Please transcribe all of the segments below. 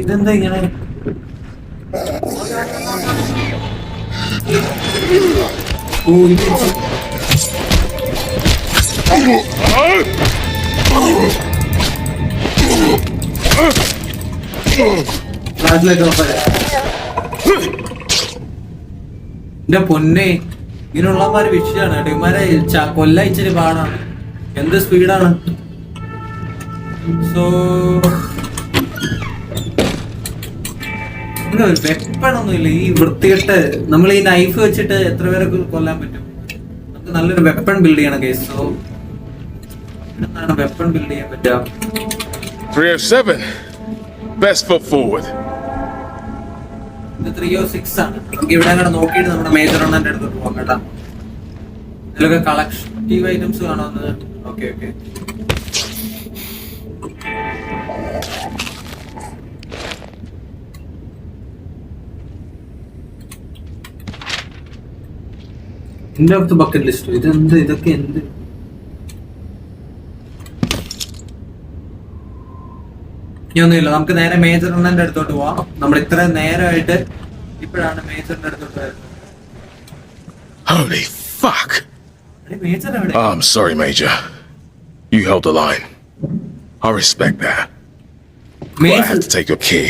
ഇതെന്താ ഇങ്ങനെ. എന്റെ പൊന്നെ ഇങ്ങനെയുള്ളമാര് വിഷയാണ് കേട്ടോ ഇമാരെ കൊല്ല ഇച്ചിരി പാടാണ്. എന്ത് സ്പീഡാണ്? സോ വെപ്പൺ ഒന്നുമില്ല ഈ വൃത്തികെട്ട് നമ്മൾ ഈ നൈഫ് വെച്ചിട്ട് എത്ര പേരൊക്കെ കൊല്ലാൻ പറ്റും? നമുക്ക് നല്ലൊരു വെപ്പൺ ബിൽഡ് ചെയ്യണം കേസ് സോ എന്താണ് വെപ്പൺ ബിൽഡ് ചെയ്യാൻ പറ്റുക? 307. Best foot forward. ഇത് ത്രീ സിക്സ് ആണ്. നമുക്ക് ഇവിടെ അങ്ങനെ നോക്കിയിട്ട് നമ്മുടെ മേജർ എണ്ണന്റെ അടുത്ത് പോകാം കേട്ടാ. ഇതിലൊക്കെ കളക്റ്റീവ് ഐറ്റംസ് കാണുന്നത്. ഓക്കെ ഓക്കെ എന്റെ അടുത്ത് ബക്കറ്റ് ലിസ്റ്റ് ഇത് എന്ത് ഇതൊക്കെ എന്ത്? ഇനിയൊന്നുമില്ല. നമുക്ക് നേരെ മേജർ എണ്ണന്റെ അടുത്തോട്ട് പോവാം. നമ്മൾ ഇത്ര നേരമായിട്ട് ഇപ്പോഴാണ് മേജറിന്റെ അടുത്തോട്ട് വരുന്നത്. I'm sorry, Major. You held the line. I respect that. But I had to take your key.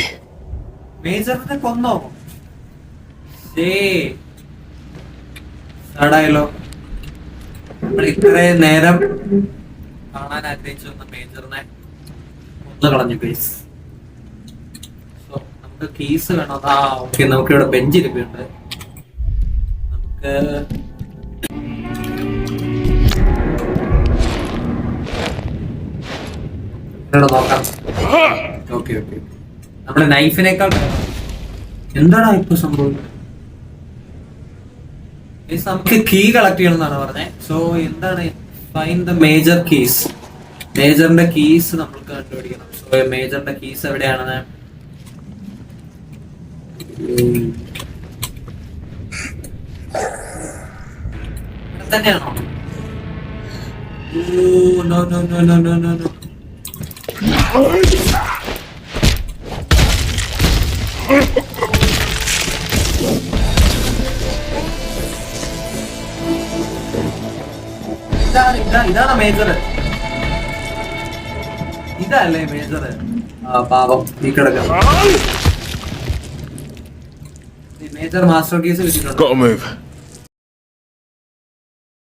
മേജറിനെ കൊന്നോ നമ്മൾ ഇത്രയും നേരം കാണാൻ ആഗ്രഹിച്ചു വന്ന മേജറിനെ കൊന്നു കളഞ്ഞു കേസ് സോ നമുക്ക് കേസ് വേണം ആ ഓക്കെ നമുക്ക് ഇവിടെ ബെഞ്ച് ഇരിപ്പുണ്ട് നമുക്ക് നോക്കാം. Okay okay. നമ്മുടെ നൈഫിനേക്കാൾ എന്താണ് ഇപ്പൊ സംഭവം? നമുക്ക് കീ കളക്ട് ചെയ്യണം എന്നാണ് പറഞ്ഞത് സോ എന്താണ്? ഫൈൻ ദ മേജർ കീസ് മേജറിന്റെ കീസ് നമ്മൾക്ക് കണ്ടുപിടിക്കണം. സോ മേജറിന്റെ കീസ് എവിടെയാണെന്ന്? ഉം. തന്നെയാണോ? ഓ no no no no no no ഇതാണ് ഇതാ- ഇതാണ് മേജർ ഇതല്ലേ മേജർ പാവം ഈ കിടക്കാം. മേജർ മാസ്റ്റർ കേസ് വെച്ചിട്ടുണ്ട്.